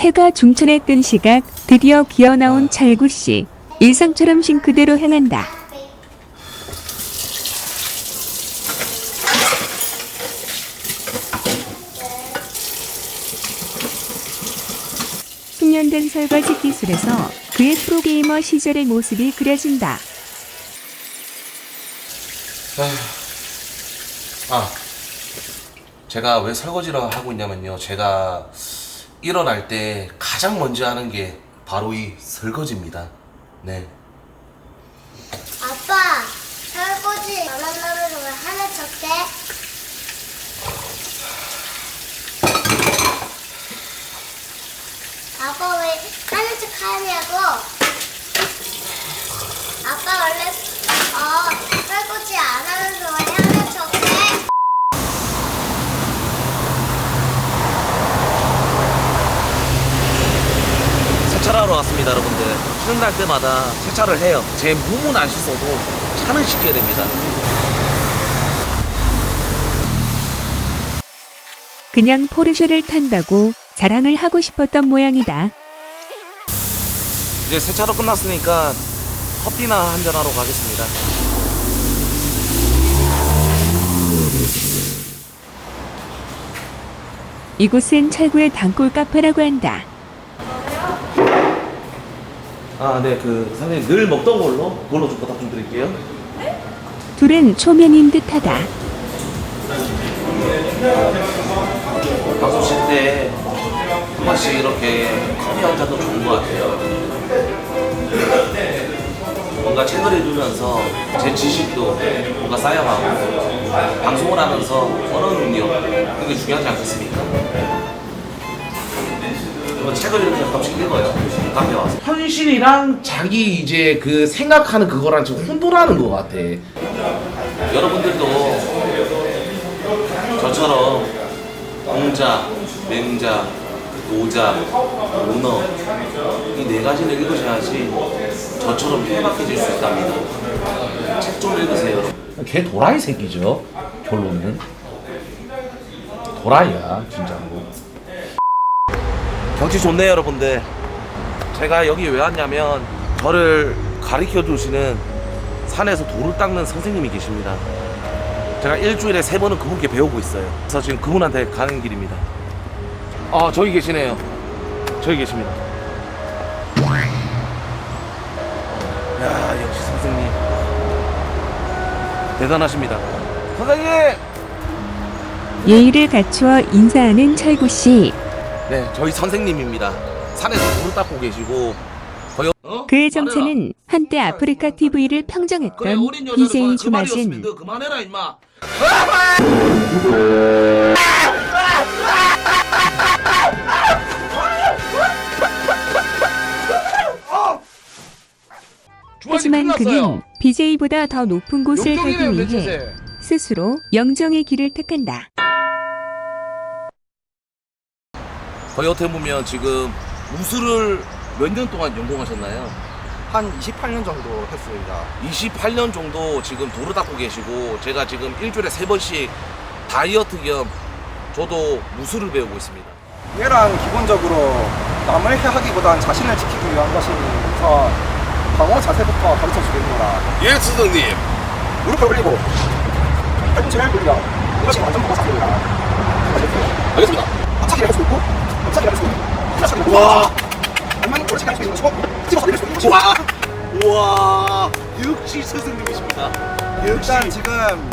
해가 중천에 뜬 시각 드디어 기어 나온 찰구 씨. 일상처럼 싱크대로 향한다. 숙련된 설거지 기술에서 그의 프로게이머 시절의 모습이 그려진다. 아, 제가 왜 설거지를 하고 있냐면요. 제가 일어날 때 가장 먼저 하는 게 바로 이 설거지입니다. 네. 아빠, 설거지 안 한다면서 왜 하나 쳤대? 아빠 왜 하는 척 하냐고? 아빠 원래 어 설거지 안 하면서 왜 하는 척해? 왔습니다, 여러분들. 날 때마다 세차를 해요. 제 몸은 안 씻어도 차는 씻겨야 됩니다. 그냥 포르쉐를 탄다고 자랑을 하고 싶었던 모양이다. 이제 세차로 끝났으니까 커피나 한잔하러 가겠습니다. 이곳은 철구의 단골 카페라고 한다. 아, 네, 그 선생님 늘 먹던 걸로 그걸로 좀 부탁 좀 드릴게요. 둘은 초면인 듯하다. 방송 쉴때 한 번씩 이렇게 커피 한 잔도 좋은 것 같아요. 뭔가 책을 읽으면서 제 지식도 뭔가 쌓여가고 방송을 하면서 언어 능력 그게 중요하지 않겠습니까? 책을 이렇게 가끔씩 읽어요. 카페 와서. 현실이랑 자기 이제 그 생각하는 그거랑 지금 혼돈하는 것 같아. 여러분들도 저처럼 공자, 맹자, 노자, 논어 이네 가지를 읽으셔야지 저처럼 해박해질 수 있답니다. 책 좀 읽으세요. 걔 도라이 새끼죠. 결론은 도라이야 진짜로. 경치 좋네요, 여러분들. 제가 여기 왜 왔냐면 저를 가르쳐 주시는 산에서 돌을 닦는 선생님이 계십니다. 제가 일주일에 세 번은 그분께 배우고 있어요. 그래서 지금 그분한테 가는 길입니다. 아, 저기 계시네요. 저기 계십니다. 야, 역시 선생님. 대단하십니다. 선생님! 예의를 갖추어 인사하는 철구 씨. 네, 저희 선생님입니다. 산에서 돌을 닦고 계시고 거의 어? 그의 말해라. 정체는 한때 아프리카 TV를 그래 평정했던 어린 여자도 BJ 그 주마진. 말이었으면 너 그만해라 임마. 하지만 그는 BJ보다 더 높은 곳을 가기 위해 스스로 영정의 길을 택한다. 거의 어떻게 보면 지금 무술을 몇 년 동안 연공하셨나요? 한 28년 정도 했습니다. 28년 정도 지금 도를 닦고 계시고 제가 지금 일주일에 세 번씩 다이어트 겸 저도 무술을 배우고 있습니다. 얘랑 기본적으로 남을 해하기보단 자신을 지키기 위한 것이면서 방어 자세부터 가르쳐 주겠노라. 예, 선생님. 무릎을 올리고 팔꿈치를 돌려. 이것이 완전 방어 자세입니다. 알겠습니다. 앞차기를 할수 있고, 앞차기를 할수 있고, 하차기를 할수 있고, 와, 얼마나 오르차기 할수 있는 것이고, 집어서 내릴 수 있는 것이고. 와, 와, 역시 선생님이십니다. 역시. 일단 지금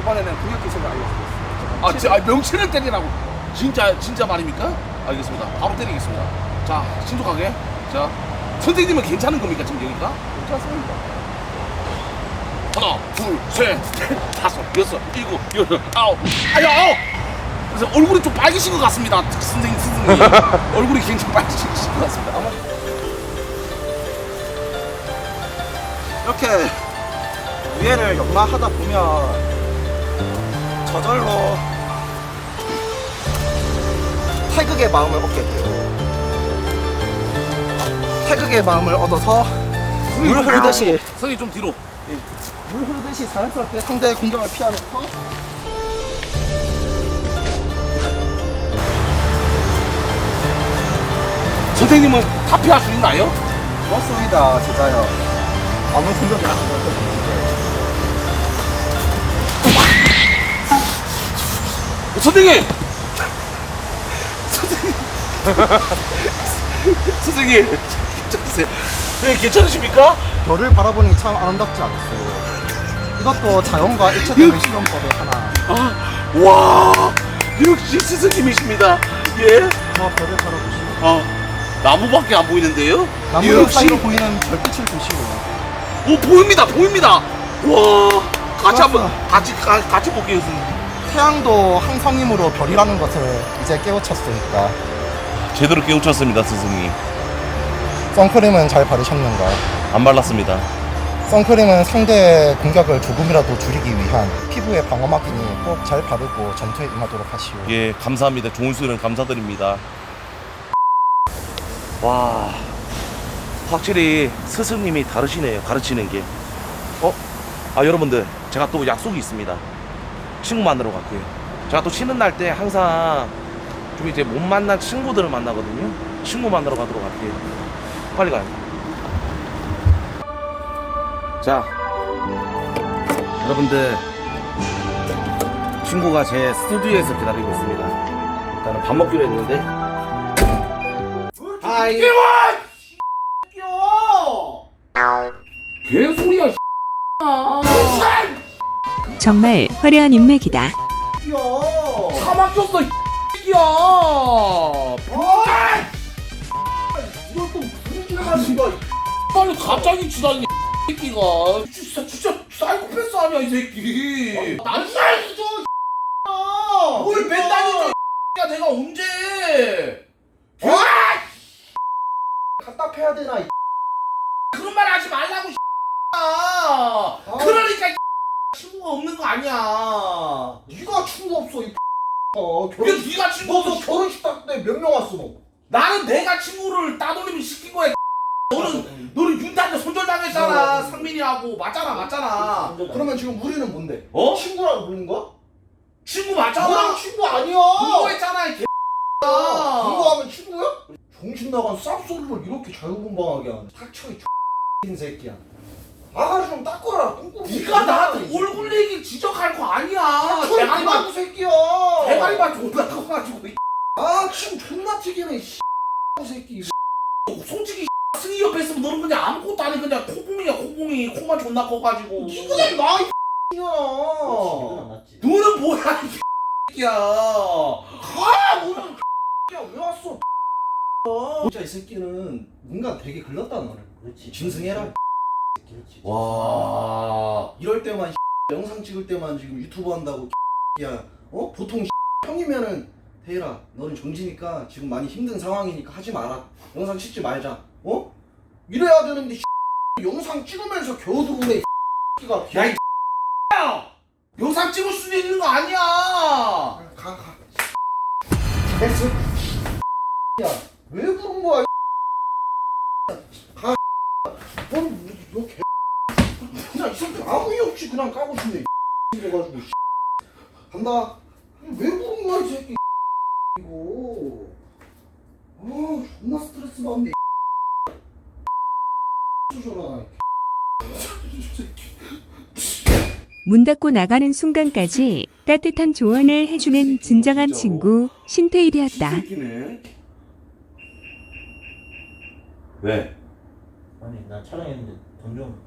이번에는 근육 기술을 알려드리겠습니다. 아, 저, 아 명치를 때리라고. 진짜 진짜 말입니까? 알겠습니다. 바로 때리겠습니다. 자 신속하게. 자 선생님은 괜찮은 겁니까 지금 여기가? 괜찮습니다. 하나, 둘, 셋, 넷, 다섯, 여섯, 일곱, 여덟, 아홉. 아야 아홉. 그래서 얼굴이 좀 빨개진 것 같습니다. 선생님, 선생님. 얼굴이 굉장히 빨개진 것 같습니다. 아마 이렇게 위해를 역마하다 보면 저절로 태극의 마음을 얻게 돼요. 태극의 마음을 얻어서 물 흐르듯이 선생님 좀 뒤로. 물 흐르듯이 자연스럽게 상대의 공격을 피하면서 선생님은 답피할 수 있나요? 그렇습니다, 제자요. 아무 생각이 안 들어요. 선생님! 선생님! 선생님! 괜찮으세요? 네, 괜찮으십니까? 별을 바라보니 참 아름답지 않았어요. 이것도 자연과 일체되는 실험법의 하나. 아, 와! 역시 스승님이십니다. 예? 저 별을 바라보시고 아, 나무밖에 안 보이는데요? 나무 역시, 사이로 보이는 별빛을 보시고 오, 보입니다, 보입니다! 와, 같이 한번. 같이, 가, 같이 볼게요, 선생님. 태양도 항성임으로 별이라는 것을 이제 깨우쳤으니까 제대로 깨우쳤습니다, 스승님. 선크림은 잘 바르셨는가? 안 발랐습니다. 선크림은 상대의 공격을 조금이라도 줄이기 위한 피부의 방어막이니 꼭 잘 바르고 전투에 임하도록 하시오. 예, 감사합니다. 좋은 수련 감사드립니다. 와, 확실히 스승님이 다르시네요. 가르치는 게. 어? 아, 여러분들, 제가 또 약속이 있습니다. 친구 만나러 갈게요. 제가 또 쉬는 날 때 항상 좀 이제 못 만난 친구들을 만나거든요. 친구 만나러 가도록 할게요. 빨리 가요. 자, 여러분들, 친구가 제 스튜디오에서 기다리고 있습니다. 일단은 밥 먹기로 했는데. 아이. 개소리야, 정말 화려한 인맥이다. 사막 줬어, 이 새끼야! 이걸 또 무슨 짓을 하신 거야? 아니, 갑자기 주다니, 이 새끼가. 진짜, 진짜, 사이코패스 아니야, 이 새끼. 난 사이코죠, 뭘 맨날 잊어, 이 새끼야, 내가 언제. 패야 되나? 그런 말 하지 말라고, 이 새끼야. 그러니까, 이 친구가 없는 거 아니야. 네가 친구 없어 이 어, 왜 네가 친구 없어? 결혼식 때몇 명 왔어 너? 나는 내가 친구를 따돌림을 시킨 거야. 너는 너는 윤단한테 손절당했잖아. 상민이하고 맞잖아, 맞잖아. 그러면 지금 우리는 뭔데? 어? 친구라고 부르는 거야? 친구 맞잖아. 너랑 친구 아니야. 공부했잖아, 이 개. 공부하면 친구 야? 정신 나간 쌉소리를 이렇게 자유분방하게 하네. 닥쳐 이 X 새끼야. 아가리 좀 닦아라. 네가 나한테 얼굴 얘기 지적할 거 아니야. 대가리만 대가리 만 새끼야. 대가리 만 존나 커가지고 이아 지금 존나 튀기네. 씨. 새끼. 솔직히 승희 옆에 있으면 너는 그냥 아무것도 아니 그냥 코봉이야 코봉이 코만 존나 커가지고. 니보다 나이 X야. 너는 뭐야 이 새끼야. 아 너는 야왜 왔어? 진짜 이 새끼는 뭔가 되게 글렀다 너를. 그렇지. 짐승해라. 와. 이럴 때만 영상 찍을 때만 지금 유튜브 한다고 야 어? 보통 형이면은 태일아 너는 정지니까 지금 많이 힘든 상황이니까 하지 마라 영상 찍지 말자 어? 이래야 되는데 영상 찍으면서 겨우 들어오네 가 야, 이 야! 영상 찍을 수도 있는 거 아니야! 가가 됐어 야 왜 그런 거야? 가 넌너 개 그냥 이 새끼 아무 이유 없이 그냥 까고 싶네. 이래가지고 간다. 왜 그런 거야 이 새끼? 이거. 아 존나 스트레스 받네. 문 닫고 나가는 순간까지 따뜻한 조언을 해주는 진정한 친구 신태일이었다. 새끼네. 왜? 아니 나 촬영했는데 돈좀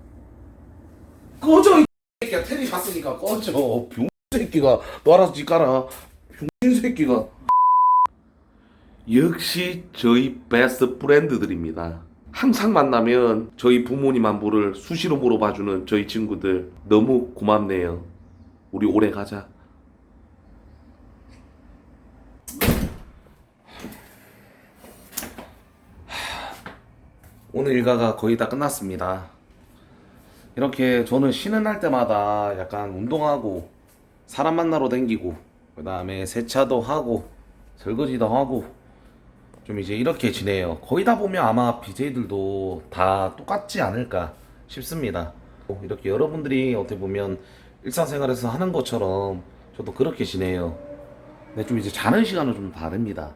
꺼져, 이 새끼야. 테리 봤으니까 꺼져. 병 새끼가. 너 알아서 지 깔아. 병신 새끼가. 역시 저희 베스트 프렌드들입니다. 항상 만나면 저희 부모님 안부를 수시로 물어봐주는 저희 친구들 너무 고맙네요. 우리 오래 가자. 오늘 일과가 거의 다 끝났습니다. 이렇게 저는 쉬는 날 때마다 약간 운동하고 사람 만나러 댕기고 그 다음에 세차도 하고 설거지도 하고 좀 이제 이렇게 지내요. 거의 다 보면 아마 BJ들도 다 똑같지 않을까 싶습니다. 이렇게 여러분들이 어떻게 보면 일상생활에서 하는 것처럼 저도 그렇게 지내요. 근데 좀 이제 자는 시간은 좀 다릅니다.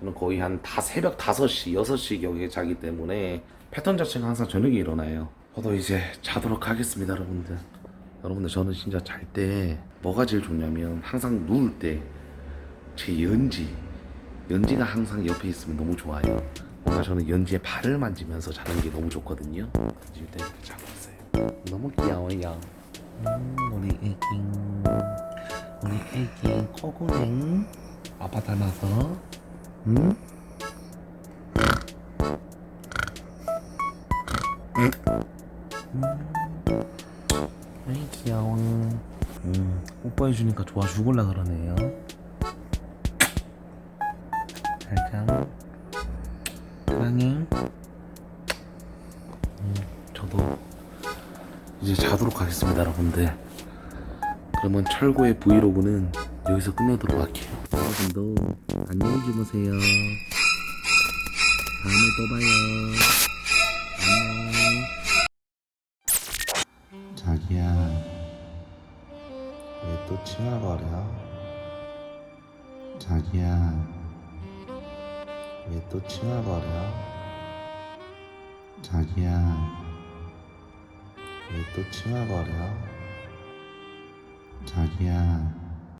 저는 거의 한 다 새벽 5시, 6시 경에 자기 때문에 패턴 자체가 항상 저녁에 일어나요. 저도 이제 자도록 하겠습니다, 여러분들. 여러분들 저는 진짜 잘 때 뭐가 제일 좋냐면 항상 누울 때 제 연지 연지가 항상 옆에 있으면 너무 좋아요. 뭔가 저는 연지에 발을 만지면서 자는 게 너무 좋거든요. 지금 때 자고 있어요. 너무 귀여워요. 음, 우리 애기, 우리 애기 코고랭 아빠 닮아서, 응? 아이 귀여워. 음, 뽀뽀해주니까 좋아 죽을라 그러네요. 잘자. 사랑해. 음, 저도 이제 자도록 하겠습니다, 여러분들. 그러면 철고의 브이로그는 여기서 끝내도록 할게요. 여러분도 안녕히 주무세요. 다음에 또 봐요. 안녕. 자기야, 왜또 칭얼거려? 자기야, 왜또 칭얼거려? 자기야, 왜또 칭얼거려? 자기야,